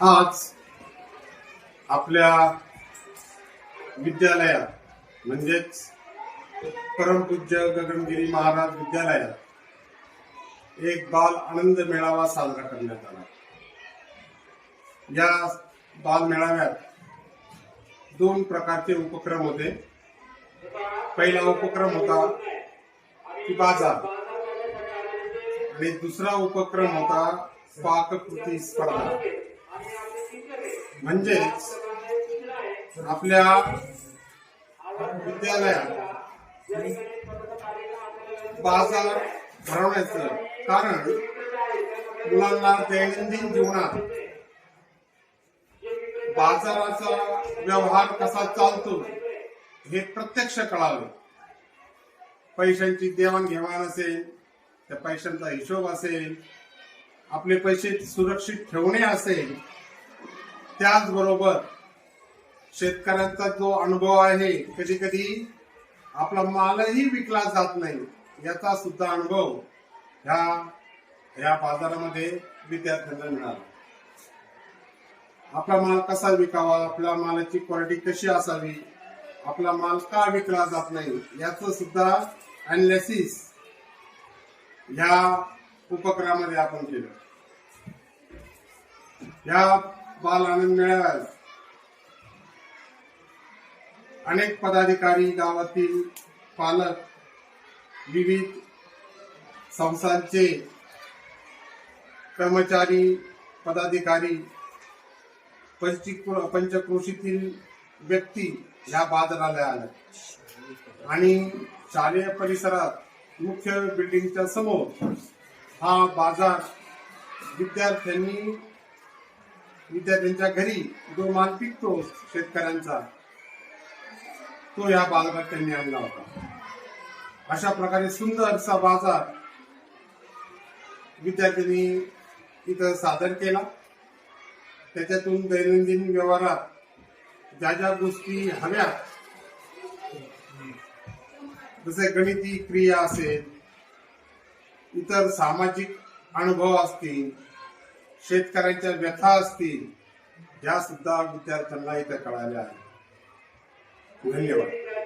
आज आपल्या विद्यालयात म्हणजेच परमपूज्य गगनगिरी महाराज विद्यालयात एक बाल आनंद मेळावा साजरा करण्यात आला. या बाल मेळाव्यात दोन प्रकारचे उपक्रम होते. पहिला उपक्रम होता की बाजार. आणि दुसरा उपक्रम होता पाककृती स्पर्धा. म्हणजेच आपल्या विद्यालयात बाजार भरवण्याचं कारण मुलांना दैनंदिन जीवनात बाजाराचा व्यवहार कसा चालतो हे प्रत्यक्ष कळावे पैशांची देवाणघेवाण असेल त्या पैशांचा हिशोब असेल आपले पैसे सुरक्षित ठेवणे असेल त्याचबरोबर शेतकऱ्यांचा जो अनुभव आहे कधी कधी आपला मालही विकला जात नाही याचा सुद्धा अनुभव ह्या ह्या बाजारामध्ये विद्यार्थ्यांना मिळाला. आपला माल कसा विकावा आपल्या मालाची क्वालिटी कशी असावी आपला माल का विकला जात नाही याचं सुद्धा अनालिसिस ह्या उपक्रमामध्ये आपण केलं. या बाल आनंद मेळाव्यात. अनेक पदाधिकारी गावातील पालक विविध संस्थांचे कर्मचारी पदाधिकारी पंचकृ- पंचक्रोशीतील व्यक्ती या बाजाराला आल्या आणि शालेय परिसरात मुख्य बिल्डिंगच्या समोर हा बाजार विद्यार्थ्यांनी विद्यार्थ्यांच्या घरी जो माल पिकतो शेतकऱ्यांचा तो या बाजारात त्यांनी आणला होता. अशा प्रकारे सुंदरसा बाजार विद्यार्थ्यांनी इथं सादर केला. त्याच्यातून दैनंदिन व्यवहारात ज्या ज्या गोष्टी हव्या जसे गणिती क्रिया असेल इतर सामाजिक अनुभव असतील शेतकऱ्यांच्या व्यथा असतील या सुद्धा विद्यार्थ्यांना इथे कळाल्या. आहेत धन्यवाद.